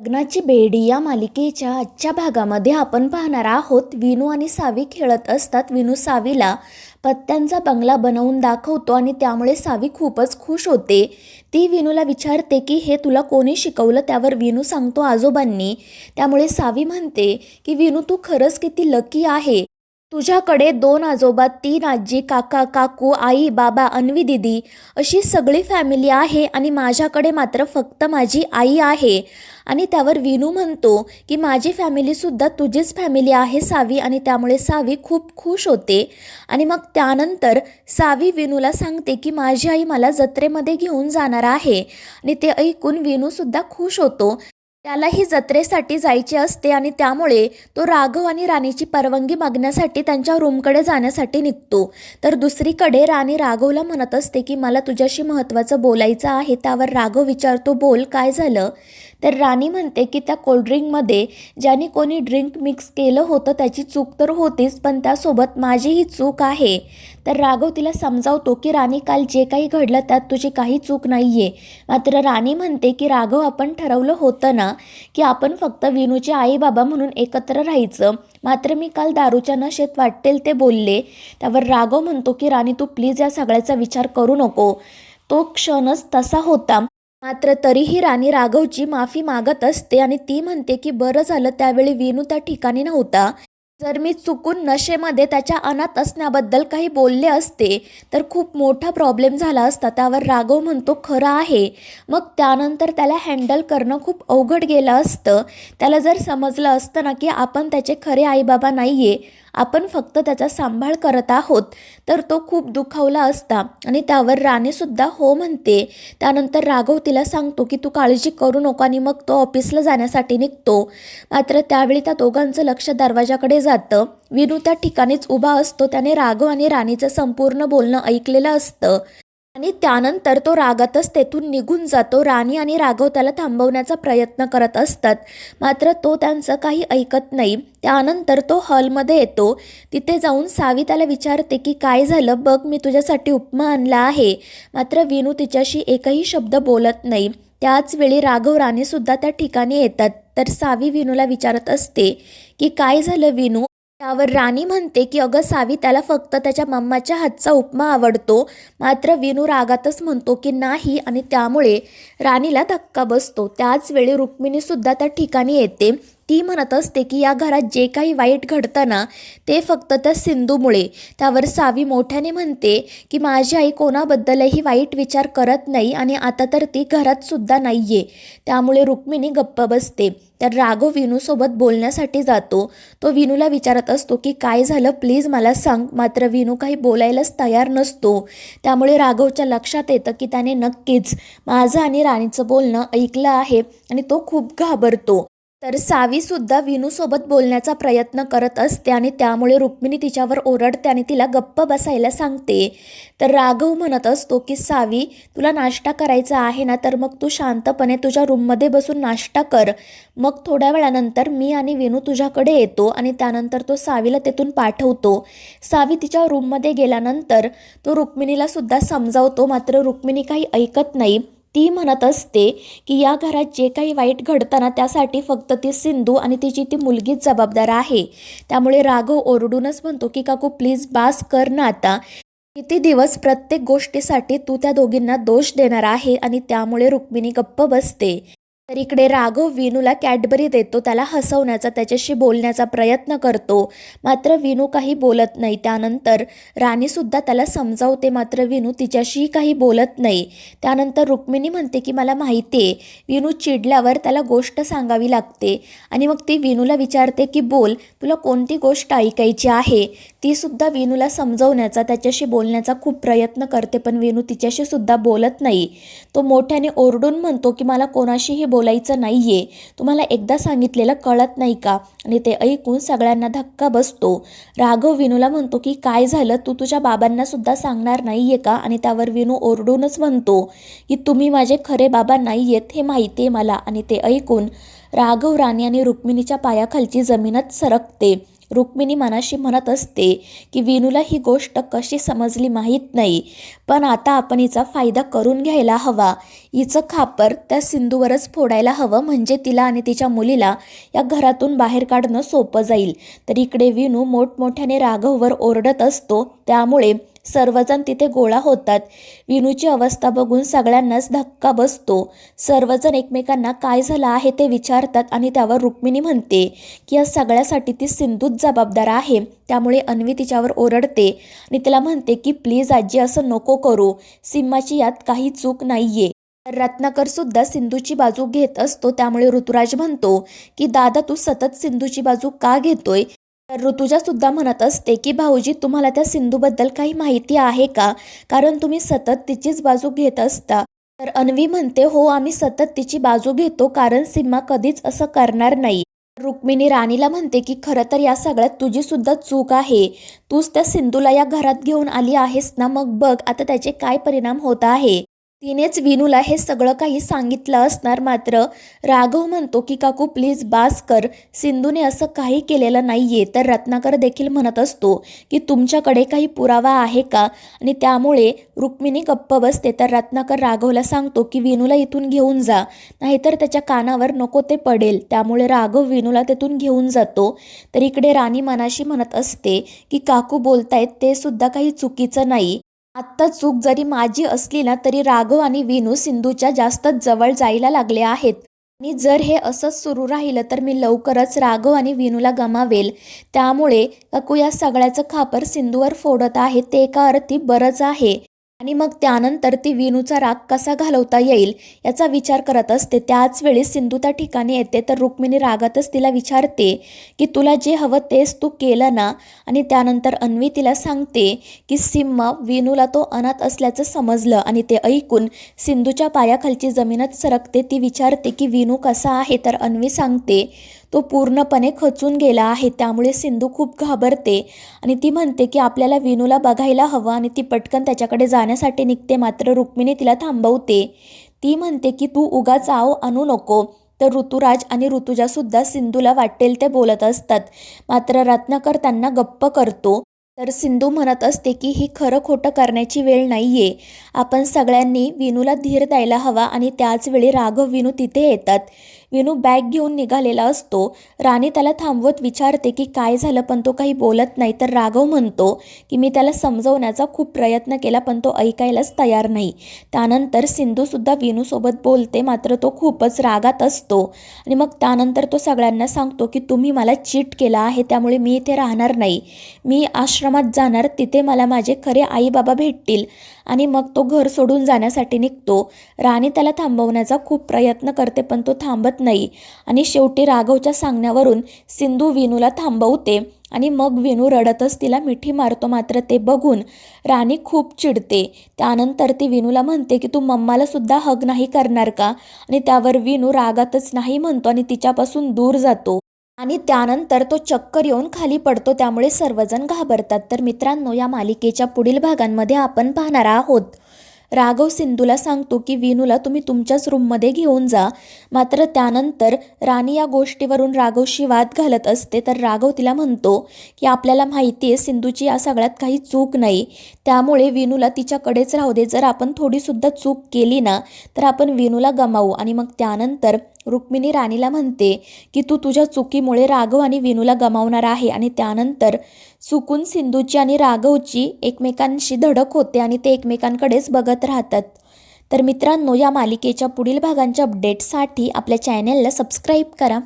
लग्नाची बेडी या मालिकेच्या आजच्या भागामध्ये आपण पाहणार आहोत. विनू आणि सावी खेळत असतात. विनू सावीला पत्त्यांचा बंगला बनवून दाखवतो आणि त्यामुळे सावी खूपच खुश होते. ती विनूला विचारते की हे तुला कोणी शिकवलं? त्यावर विनू सांगतो आजोबांनी. त्यामुळे सावी म्हणते की विनू तू खरंच किती लकी आहे. तुझ्याकडे दोन आजोबा तीन आजी काका काकू आई बाबा अन्वी दिदी अशी सगळी फॅमिली आहे आणि माझ्याकडे मात्र फक्त माझी आई आहे. आणि त्यावर विनू म्हणतो की माझी फॅमिलीसुद्धा तुझीच फॅमिली आहे सावी आणि त्यामुळे सावी खूप खुश होते. आणि मग त्यानंतर सावी विनूला सांगते की माझी आई मला जत्रेमध्ये घेऊन जाणार आहे. आणि ते ऐकून विनूसुद्धा खुश होतो. त्यालाही जत्रेसाठी जायचे असते आणि त्यामुळे तो राघव आणि राणीची परवानगी मागण्यासाठी त्यांच्या रूमकडे जाण्यासाठी निघतो. तर दुसरीकडे राणी राघवला म्हणत असते की मला तुझ्याशी महत्त्वाचं बोलायचं आहे त्यावर राघव विचारतो बोल काय झालं? तर राणी म्हणते की त्या कोल्ड्रिंकमध्ये ज्याने कोणी ड्रिंक मिक्स केलं होतं त्याची चूक तर होतीच पण त्यासोबत माझीही चूक आहे. तर राघव तिला समजावतो की राणी काल जे काही घडलं त्यात तुझी काही चूक नाही आहे मात्र राणी म्हणते की राघव आपण ठरवलं होतं ना की आपण फक्त विनूचे आई बाबा म्हणून एकत्र राहायचं. मात्र मी काल दारूच्या नशेत वाटेल ते बोलले. त्यावर राघव म्हणतो की राणी तू प्लीज या सगळ्याचा विचार करू नको. तो क्षणच तसा होता. मात्र तरीही राणी राघवची माफी मागत असते आणि ती म्हणते की बरं झालं त्यावेळी विनू त्या ठिकाणी नव्हता. जर मी चुकून नशेमध्ये त्याच्या अनाथ असण्याबद्दल काही बोलले असते तर खूप मोठा प्रॉब्लेम झाला असता. त्यावर राघव म्हणतो खरं आहे. मग त्यानंतर त्याला हँडल करणं खूप अवघड गेलं असतं. त्याला जर समजलं असतं ना की आपण त्याचे खरे आईबाबा नाही आहे आपण फक्त त्याचा सांभाळ करत आहोत तर तो खूप दुखावला असता. आणि त्यावर राणीसुद्धा हो म्हणते. त्यानंतर राघव तिला सांगतो की तू काळजी करू नको आणि मग तो ऑफिसला जाण्यासाठी निघतो. मात्र त्यावेळी त्या दोघांचं लक्ष दरवाजाकडे जातं. विनू त्या ठिकाणीच उभा असतो. त्याने राघव आणि राणीचं संपूर्ण बोलणं ऐकलेलं असतं. आणि त्यानंतर तो रागातच तेथून निघून जातो. राणी आणि राघव त्याला थांबवण्याचा प्रयत्न करत असतात. मात्र तो त्यांचं काही ऐकत नाही. त्यानंतर तो हॉलमध्ये येतो. तिथे जाऊन सावी त्याला विचारते की काय झालं? बघ मी तुझ्यासाठी उपमा आणला आहे. मात्र विनू तिच्याशी एकही शब्द बोलत नाही. त्याच वेळी राघव राणीसुद्धा त्या ठिकाणी येतात. तर सावी विनूला विचारत असते की काय झालं विनू? त्यावर राणी म्हणते की अगं सावी त्याला फक्त त्याच्या मम्माच्या हातचा उपमा आवडतो. मात्र विनू रागातच म्हणतो की नाही. आणि त्यामुळे राणीला धक्का बसतो. त्याच वेळी रुक्मिणीसुद्धा त्या ठिकाणी येते. ती म्हणत असते की या घरात जे काही वाईट घडतं ना ते फक्त त्या सिंधूमुळे. त्यावर सावी मोठ्याने म्हणते की माझी आई कोणाबद्दलही वाईट विचार करत नाही आणि आता तर ती घरातसुद्धा नाही आहे त्यामुळे रुक्मिणी गप्प बसते. तर राघव विनूसोबत बोलण्यासाठी जातो. तो विनूला विचारत असतो की काय झालं? प्लीज मला सांग. मात्र विनू काही बोलायलाच तयार नसतो त्यामुळे राघवच्या लक्षात येतं की त्याने नक्कीच माझं आणि राणीचं बोलणं ऐकलं आहे आणि तो खूप घाबरतो. तर सावीसुद्धा विनूसोबत बोलण्याचा प्रयत्न करत असते आणि त्यामुळे रुक्मिणी तिच्यावर ओरडते आणि तिला गप्प बसायला सांगते. तर राघव म्हणत असतो की सावी तुला नाश्ता करायचा आहे ना तर मग तू शांतपणे तुझ्या रूममध्ये बसून नाश्ता कर. मग थोड्या वेळानंतर मी आणि विनू तुझ्याकडे येतो आणि त्यानंतर तो सावीला तेथून पाठवतो. सावी तिच्या रूममध्ये गेल्यानंतर तो रुक्मिणीला सुद्धा समजावतो मात्र रुक्मिणी काही ऐकत नाही. ती म्हणत असते की या घरात जे काही वाईट घडताना त्यासाठी फक्त ती सिंधू आणि तिची ती मुलगीच जबाबदार आहे. त्यामुळे राघव ओरडूनच म्हणतो की काकू प्लीज बास कर ना आता. किती दिवस प्रत्येक गोष्टीसाठी तू त्या दोघींना दोष देणार आहे आणि त्यामुळे रुक्मिणी गप्प बसते. तर इकडे राघव विनूला कॅडबरी देतो. त्याला हसवण्याचा त्याच्याशी बोलण्याचा प्रयत्न करतो. मात्र विनू काही बोलत नाही. त्यानंतर राणीसुद्धा त्याला समजावते. मात्र विनू तिच्याशीही काही बोलत नाही. त्यानंतर रुक्मिणी म्हणते की मला माहिती आहे विनू चिडल्यावर त्याला गोष्ट सांगावी लागते. आणि मग ती विनूला विचारते की बोल तुला कोणती गोष्ट ऐकायची आहे? ती सुद्धा समजवण्याचा त्याच्याशी बोलण्याचा खूप प्रयत्न करते पण वेणू तिच्याशी सुद्धा बोलत नाही. तो मोठ्याने ओरडून म्हणतो की मला कोणाशीही बोलायचं नाही आहे तुम्हाला एकदा सांगितलेलं कळत नाही का? आणि ते ऐकून सगळ्यांना धक्का बसतो. राघव विनूला म्हणतो की काय झालं? तू तुझ्या बाबांना सुद्धा सांगणार नाही आहे का? आणि त्यावर विनू ओरडूनच म्हणतो की तुम्ही माझे खरे बाबा नाही आहेत हे माहिती आहे मला. आणि ते ऐकून राघव राणी आणि रुक्मिणीच्या पायाखालची जमीनच सरकते. रुक्मिणी मनाशी म्हणत असते की विनूला ही गोष्ट कशी समजली माहीत नाही पण आता आपण हिचा फायदा करून घ्यायला हवा. हिचं खापर त्या सिंधूवरच फोडायला हवं म्हणजे तिला आणि तिच्या मुलीला या घरातून बाहेर काढणं सोपं जाईल. तर इकडे विनू मोठमोठ्याने राघववर ओरडत असतो त्यामुळे सर्वजण तिथे गोळा होतात. विनूची अवस्था बघून सगळ्यांनाच धक्का बसतो. सर्वजण एकमेकांना काय झालं आहे ते विचारतात आणि त्यावर रुक्मिणी म्हणते की या सगळ्यासाठी ती सिंधूच जबाबदार आहे. त्यामुळे अन्वी तिच्यावर ओरडते आणि तिला म्हणते की प्लीज आजी असं नको करू. सिम्माची यात काही चूक नाहीये. रत्नाकर सुद्धा सिंधूची बाजू घेत असतो. त्यामुळे ऋतुराज म्हणतो की दादा तू सतत सिंधूची बाजू का घेतोय? तर ऋतुजा सुद्धा म्हणत असते की भाऊजी तुम्हाला त्या सिंधूबद्दल काही माहिती आहे का? कारण तुम्ही सतत तिचीच बाजू घेत असता. तर अन्वी म्हणते हो आम्ही सतत तिची बाजू घेतो कारण सीमा कधीच असं करणार नाही. रुक्मिणी राणीला म्हणते की खरं तर या सगळ्यात तुझी सुद्धा चूक आहे. तूच त्या सिंधूला या घरात घेऊन आली आहेस ना? मग बघ आता त्याचे काय परिणाम होत आहे? तिनेच विनूला हे सगळं काही सांगितलं असणार मात्र राघव म्हणतो की काकू प्लीज बास कर सिंधूने असं काही केलेलं नाही आहे तर रत्नाकर देखील म्हणत असतो की तुमच्याकडे काही पुरावा आहे का? आणि त्यामुळे रुक्मिणी गप्प बसते. तर रत्नाकर राघवला सांगतो की विनूला इथून घेऊन जा नाहीतर त्याच्या कानावर नको ते पडेल. त्यामुळे राघव विनूला तिथून घेऊन जातो. तर इकडे राणी मनाशी म्हणत असते की काकू बोलतायत ते सुद्धा काही चुकीचं नाही. आत्ता चूक जरी माझी असली ना तरी राघव आणि विनू सिंधूच्या जास्तच जवळ जायला लागले आहेत. आणि जर हे असंच सुरू राहिलं तर मी लवकरच राघव आणि विनूला गमावेल. त्यामुळे काकू या सगळ्याचं खापर सिंधूवर फोडत आहे ते एका अर्थी बरंच आहे. आणि मग त्यानंतर ती विनूचा राग कसा घालवता येईल याचा विचार करत असते. त्याच वेळी सिंधू त्या ठिकाणी येते तर रुक्मिणी रागातच तिला विचारते की तुला जे हवं तेच तू केलं ना? आणि त्यानंतर अन्वी तिला सांगते की सिम्मा विनूला तो अनाथ असल्याचं समजलं. आणि ते ऐकून सिंधूच्या पायाखालची जमीनच सरकते. ती विचारते की विनू कसा आहे? तर अन्वी सांगते तो पूर्णपणे खचून गेला आहे. त्यामुळे सिंधू खूप घाबरते आणि ती म्हणते की आपल्याला विनूला बघायला हवं आणि ती पटकन त्याच्याकडे जाण्यासाठी निघते. मात्र रुक्मिणी तिला थांबवते. ती म्हणते की तू उगाच आव आणू नको. तर ऋतुराज आणि ऋतुजासुद्धा सिंधूला वाटेल ते बोलत असतात. मात्र रत्नाकर त्यांना गप्प करतो. तर सिंधू म्हणत असते की ही खरं खोटं करण्याची वेळ नाही आहे आपण सगळ्यांनी विनूला धीर द्यायला हवा आणि त्याच वेळी राघव विनू तिथे येतात. विनू बॅग घेऊन निघालेला असतो. राणी त्याला थांबवत विचारते की काय झालं पण तो काही बोलत नाही. तर राघव म्हणतो की मी त्याला समजवण्याचा खूप प्रयत्न केला पण तो ऐकायलाच तयार नाही. त्यानंतर सिंधूसुद्धा विनूसोबत बोलते मात्र तो खूपच रागात असतो. आणि मग त्यानंतर तो सगळ्यांना सांगतो की तुम्ही मला चीट केला आहे त्यामुळे मी इथे राहणार नाही. मी आश्रमात जाणार तिथे मला माझे खरे आई बाबा भेटतील. आणि मग तो घर सोडून जाण्यासाठी निघतो. राणी त्याला थांबवण्याचा खूप प्रयत्न करते पण तो थांबत नाही. आणि शेवटी राघवच्या सांगण्यावरून सिंधू विनूला थांबवते आणि मग विनू रडतच तिला मिठी मारतो मात्र ते बघून राणी खूप चिडते. त्यानंतर ती विनूला म्हणते की तू मम्माला सुद्धा हग नाही करणार का? आणि त्यावर विनू रागातच नाही म्हणतो आणि तिच्यापासून दूर जातो. आणि त्यानंतर तो चक्कर येऊन खाली पडतो त्यामुळे सर्वजण घाबरतात. तर मित्रांनो या मालिकेच्या पुढील भागांमध्ये आपण पाहणार आहोत. राघव सिंधूला सांगतो की विनूला तुम्ही तुमच्याच रूममध्ये घेऊन जा. मात्र त्यानंतर राणी या गोष्टीवरून राघवशी वाद घालत असते. तर राघव तिला म्हणतो की आपल्याला माहिती आहे सिंधूची या सगळ्यात काही चूक नाही. त्यामुळे विनूला तिच्याकडेच राहू दे. जर आपण थोडीसुद्धा चूक केली ना तर आपण विनूला गमावू. आणि मग त्यानंतर रुक्मिणी राणीला म्हणते की तू तुझ्या चुकीमुळे राघव आणि विनूला गमावणार आहे आणि त्यानंतर चुकून सिंधूची आणि राघवची एकमेकांशी धडक होते आणि ते एकमेकांकडेच बघत राहतात. तर मित्रांनो या मालिकेच्या पुढील भागांच्या अपडेटसाठी आपल्या चॅनेलला सबस्क्राईब करा.